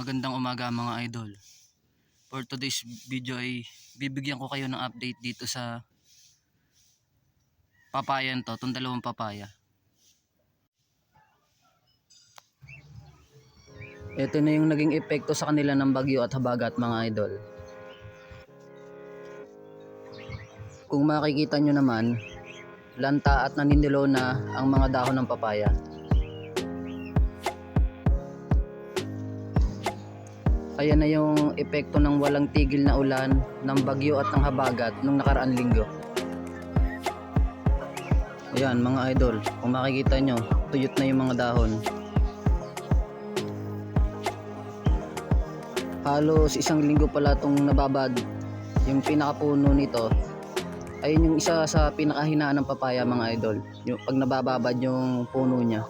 Magandang umaga mga idol. For today's video ay bibigyan ko kayo ng update dito sa papayan to, itong dalawang papaya. Ito na yung naging epekto sa kanila ng bagyo at habagat mga idol. Kung makikita nyo naman, lanta at naninilo na ang mga dahon ng papaya. Ayan na yung epekto ng walang tigil na ulan, ng bagyo at ng habagat nung nakaraan linggo. Ayan mga idol, kung makikita nyo, tuyot na yung mga dahon. Halos isang linggo pala itong nababad yung pinakapuno nito. Ayun yung isa sa pinakahinaan ng papaya mga idol. Yung pag nabababad yung puno niya.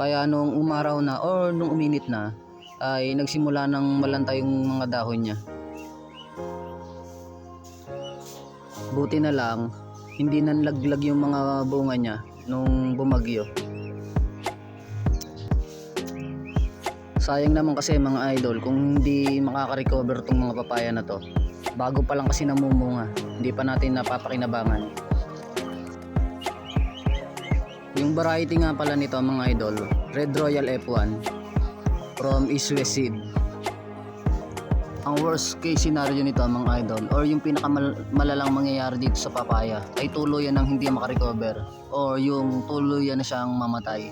Kaya nung umaraw na or nung uminit na ay nagsimula ng malanta yung mga dahon niya. Buti na lang hindi nanlaglag yung mga bunga niya nung bumagyo. Sayang naman kasi mga idol kung hindi makaka-recover tong mga papaya na to. Bago pa lang kasi namumunga, hindi pa natin napapakinabangan. Yung variety nga pala nito mga idol, Red Royal F1 from East. Ang worst case scenario nito mga idol or yung pinakamalalang mangyayari dito sa papaya ay tuluyan ng hindi makarecover or yung tuluyan na siyang mamatay.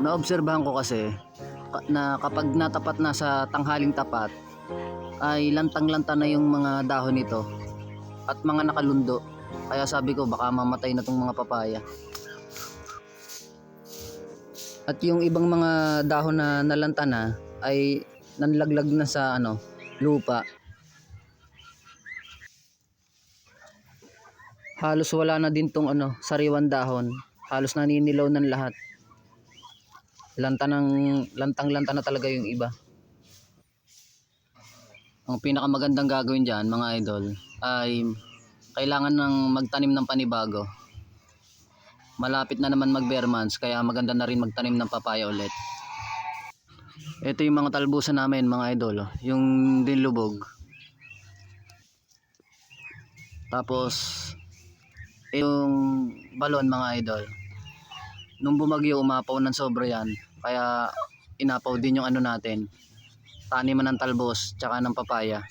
Naobserbahan ko kasi ka- na kapag natapat na sa tanghaling tapat ay lantang-lanta na yung mga dahon nito at mga nakalundo. Kaya sabi ko baka mamatay na tong mga papaya. At yung ibang mga dahon na nalanta na ay nanlaglag na sa ano, lupa. Halos wala na din tong ano, sariwan dahon. Halos naninilaw ng lahat. Lanta ng lantang-lanta na talaga yung iba. Ang pinakamagandang gagawin diyan, mga idol, ay kailangan ng magtanim ng panibago. Malapit na naman mag bare months kaya maganda na rin magtanim ng papaya ulit. Ito yung mga talbusan namin mga idol, oh. yung dinlubog. Tapos yung balon mga idol. Nung bumagyo umapaw ng sobra yan, kaya inapaw din yung ano natin, taniman ng talbos tsaka ng papaya.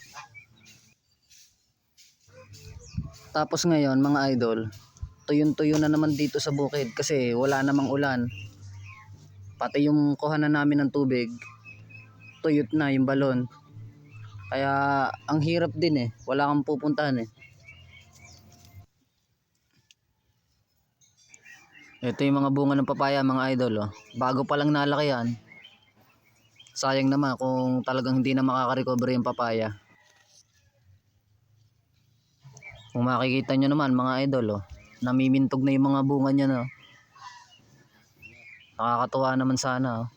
Tapos ngayon mga idol, tuyon-tuyo na naman dito sa bukid kasi wala namang ulan. Pati yung kuhanan namin ng tubig, tuyot na yung balon. Kaya ang hirap din eh, wala kang pupuntahan eh. Ito yung mga bunga ng papaya mga idol oh. Bago pa lang nalaki yan. Sayang naman kung talagang hindi na makaka-recover yung papaya. Kung makikita nyo naman mga idol oh, namimintog na yung mga bunga niya no. Nakakatuwa naman sana oh.